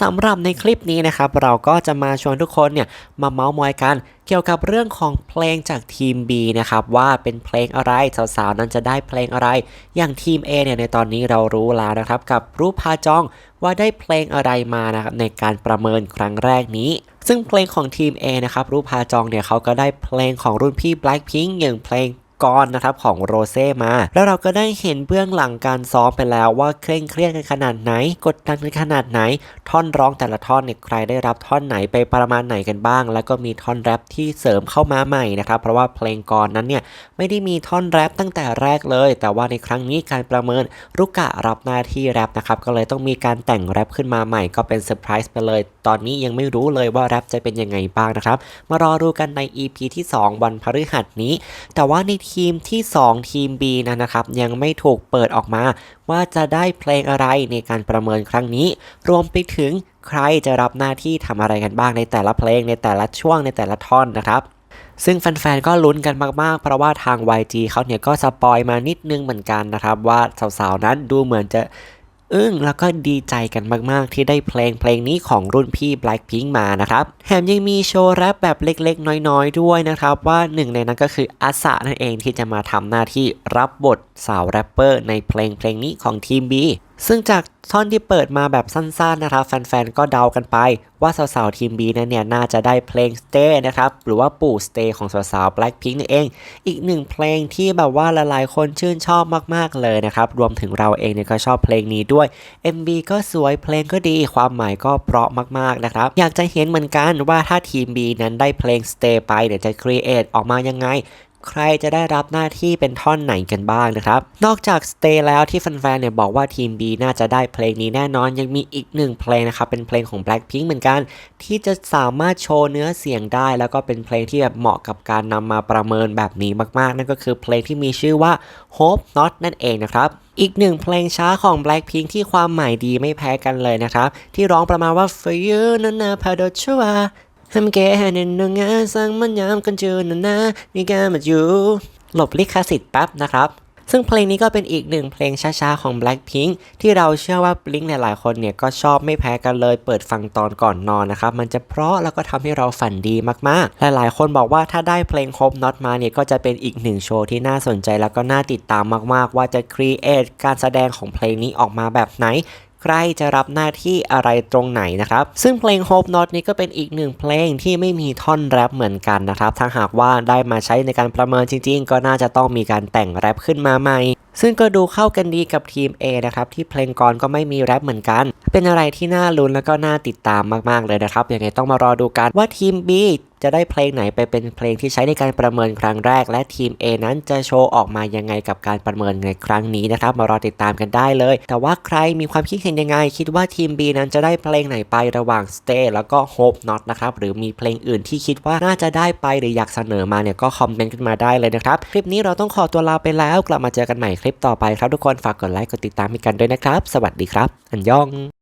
สำหรับในคลิปนี้นะครับ เราก็จะมาชวนทุกคนเนี่ยมาเมาส์มอยกันเกี่ยวกับเรื่องของเพลงจากทีม B นะครับว่าเป็นเพลงอะไรสาวๆนั้นจะได้เพลงอะไร อย่างทีม A เนี่ยในตอนนี้เรารู้แล้วนะครับ กับรูปพาจองว่าได้เพลงอะไรมานะครับในการประเมินครั้งแรกนี้ ซึ่งเพลงของทีม A นะครับรูปพาจองเนี่ยเขาก็ได้เพลงของรุ่นพี่ Blackpink อย่างเพลง ก่อนนะครับของโรเซ่มา แล้วเราก็ได้เห็นเบื้องหลังการซ้อมไปแล้วว่าเคร่งเครียดกันขนาดไหน กดดันกันขนาดไหน ท่อนร้องแต่ละท่อนเนี่ยใครได้รับท่อนไหนไปประมาณไหนกันบ้าง แล้วก็มีท่อนแรปที่เสริมเข้ามาใหม่นะครับ เพราะว่าเพลงก่อนนั้นเนี่ยไม่ได้มีท่อนแรปตั้งแต่แรกเลย แต่ว่าในครั้งนี้การประเมินรุกะรับหน้าที่แรปนะครับก็เลยต้องมีการแต่งแรปขึ้นมาใหม่ก็เป็นเซอร์ไพรส์ไปเลย ตอนนี้ยังไม่รู้เลยว่าแรปจะเป็นยังไงบ้างนะครับ มารอดูกันใน EP ที่ 2 วันพฤหัสนี้ แต่ว่าในทีมที่ 2 ทีม B นะนะครับ ยังไม่ถูกเปิดออกมา ว่าจะได้เพลงอะไรในการประเมินครั้งนี้ รวมไปถึงใครจะรับหน้าที่ทำอะไรกันบ้างในแต่ละเพลงในแต่ละช่วงในแต่ละท่อนนะครับซึ่งแฟนๆ ก็ลุ้นกันมากๆ เพราะว่าทาง YG เขาเนี่ยก็สปอยมานิดนึงเหมือนกันนะครับ ว่าสาวๆ นั้นดูเหมือนจะ อึ้งแล้วก็ดีใจกันมาก ๆ ที่ได้เพลงเพลงนี้ของรุ่นพี่ Blackpink มานะครับ แถมยังมีโชว์แรปแบบเล็ก ๆ น้อย ๆ ด้วยนะครับ ว่าหนึ่งในนั้นก็คืออาสะนั่นเองที่จะมาทำหน้าที่รับบทสาวแรปเปอร์ในเพลงเพลงนี้ของทีม B ซึ่งจาก ท่อนที่เปิดมาแบบสั้นๆนะครับแฟนๆ ก็เดากันไป ว่าสาวๆ ทีม B นั้นเนี่ยน่าจะได้เพลง Stay นะครับ หรือว่าปู่ Stay ของสาวๆ Blackpink นั่นเอง อีกหนึ่งเพลงที่แบบว่าหลายๆ คนชื่นชอบมากๆเลยนะครับ รวมถึงเราเองเนี่ยก็ชอบเพลงนี้ด้วย MV ก็สวยเพลงก็ดีความหมายก็เพราะมากๆนะครับ อยากจะเห็นเหมือนกันว่าถ้าทีม B นั้นได้เพลง Stay ไปเดี๋ยวจะ create ออกมายังไง ใครจะได้รับหน้าที่เป็นท่อนไหนกันบ้างนะครับ นอกจาก Stay แล้วที่แฟนๆเนี่ยบอกว่าทีม B น่าจะได้เพลงนี้แน่นอน ยังมีอีกหนึ่งเพลงนะครับ เป็นเพลงของ Blackpink เหมือนกัน ที่จะสามารถโชว์เนื้อเสียงได้ แล้วก็เป็นเพลงที่แบบเหมาะกับการนำมาประเมินแบบนี้มากๆ นั่นก็คือเพลงที่มีชื่อว่า Hope Not นั่นเองนะครับอีกหนึ่งเพลงช้าของ Blackpink ที่ความหมายดีไม่แพ้กันเลยนะครับ ที่ร้องประมาณว่า For you นั่ ทำแกนินงงาสร้างมันยามกันจูนนามีแกามัดอยู่หลบลิขสิทธิ์ปั๊บนะครับซึ่งเพลงนี้ก็เป็นอีกหนึ่งเพลงช้าๆ ของ Blackpink ที่เราเชื่อว่าลิงหลายๆคนเนี่ยก็ชอบไม่แพ้กันเลย เปิดฟังตอนก่อนนอนนะครับ มันจะเพราะแล้วก็ทำให้เราฝันดีมากๆ หลายๆ คนบอกว่าถ้าได้เพลงฮอบน็อตมาเนี่ยก็จะเป็นอีกหนึ่งโชว์ที่น่าสนใจแล้วก็น่าติดตามมากๆ ว่าจะ create การแสดงของเพลงนี้ออกมาแบบไหน ใครจะรับหน้าที่อะไรตรงไหนนะครับ ซึ่งเพลง Hope Not นี้ก็เป็นอีกหนึ่งเพลงที่ไม่มีท่อนแรปเหมือนกันนะครับ ถ้าหากว่าได้มาใช้ในการประเมินจริง ๆ ก็น่าจะต้องมีการแต่งแรปขึ้นมาใหม่ ซึ่งก็ดูเข้ากันดีกับทีม A นะครับที่เพลงก่อนก็ไม่มีแรปเหมือนกัน เป็นอะไรที่น่าลุ้นแล้วก็น่าติดตามมากๆเลยนะครับยังไงต้องมารอดูกันว่าทีม B จะได้เพลงไหนไปเป็นเพลงที่ใช้ในการประเมินครั้งแรก และทีม A นั้นจะโชว์ออกมายังไงกับการประเมินในครั้งนี้นะครับ มารอติดตามกันได้เลย แต่ว่าใครมีความคิดเห็นยังไง คิดว่าทีม B นั้นจะได้เพลงไหนไประหว่าง Stay แล้วก็ Hope Not นะครับ หรือมีเพลงอื่นที่คิดว่าน่าจะได้ไปหรืออยากเสนอมาเนี่ยก็คอมเมนต์ขึ้นมาได้เลยนะครับ คลิปนี้เราต้องขอตัวลาไปแล้ว กลับมาเจอกันใหม่คลิปต่อไปครับทุกคน ฝากกดไลค์ กดติดตามกันด้วยนะครับ สวัสดีครับ อันยอง